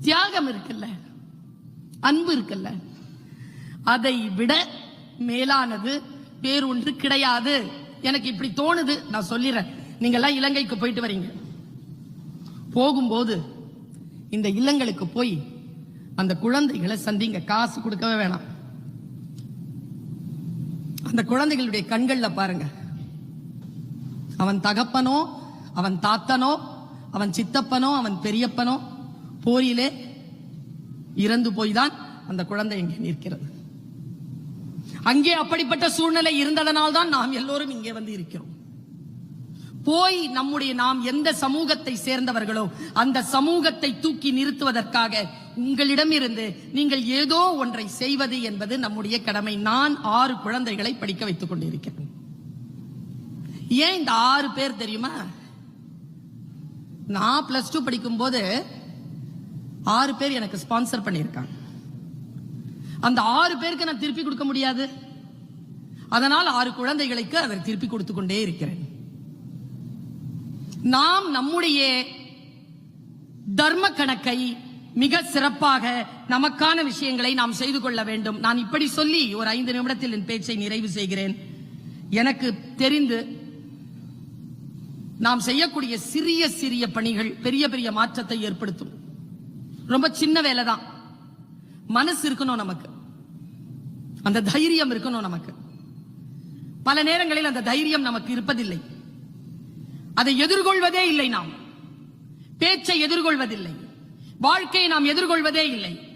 தியாகம் இருக்குல்ல? அன்பு இருக்குல்ல? அதை விட மேலானது வேறொன்று கிடையாது. எனக்கு இப்படி தோணுது. நான் சொல்லிடுறேன் நீங்கெல்லாம் இலங்கைக்கு போயிட்டு வரீங்க. போகும்போது இந்த இல்லங்களுக்கு போய் அந்த குழந்தைகளை சந்திங்க. காசு கொடுக்கவே வேணாம். அந்த குழந்தைகளுடைய கண்கள்ல பாருங்க. அவன் தகப்பனோ அவன் தாத்தனோ அவன் சித்தப்பனோ அவன் பெரியப்பனோ போரிலே இறந்து போய்தான் அந்த குழந்தை இங்கே நிற்கிறது. அங்கே அப்படிப்பட்ட சூழ்நிலை இருந்ததனால் தான் நாம் எல்லோரும் இங்கே வந்து இருக்கிறோம். போய் நம்முடைய நாம் எந்த சமூகத்தை சேர்ந்தவர்களோ அந்த சமூகத்தை தூக்கி நிறுத்துவதற்காக உங்களிடம் இருந்து நீங்கள் ஏதோ ஒன்றை செய்வது என்பது நம்முடைய கடமை. நான் ஆறு குழந்தைகளை படிக்க வைத்துக் கொண்டிருக்கிறேன். ஏன் இந்த ஆறு பேர் தெரியுமா? நான் பிளஸ் டூ படிக்கும் போது ஆறு பேர் எனக்கு ஸ்பான்சர் பண்ணியிருக்காங்க. அந்த ஆறு பேருக்கு நான் திருப்பி கொடுக்க முடியாது. அதனால் ஆறு குழந்தைகளுக்கு அதை திருப்பி கொடுத்து கொண்டே இருக்கிறேன். நாம் நம்முடைய தர்ம கணக்கை மிக சிறப்பாக நமக்கான விஷயங்களை நாம் செய்து கொள்ள வேண்டும். நான் இப்படி சொல்லி ஒரு ஐந்து நிமிடத்தில் என் பேச்சை நிறைவு செய்கிறேன். எனக்கு தெரிந்து நாம் செய்யக்கூடிய சிறிய சிறிய பணிகள் பெரிய பெரிய மாற்றத்தை ஏற்படுத்தும். ரொம்ப சின்ன வேலை தான் மனசு இருக்கணும் நமக்கு. அந்த தைரியம் இருக்கணும் நமக்கு. பல நேரங்களில் அந்த தைரியம் நமக்கு இருப்பதில்லை. அதை எதிர்கொள்வதே இல்லை நாம். பேச்சை எதிர்கொள்வதில்லை. வாழ்க்கையை நாம் எதிர்கொள்வதே இல்லை.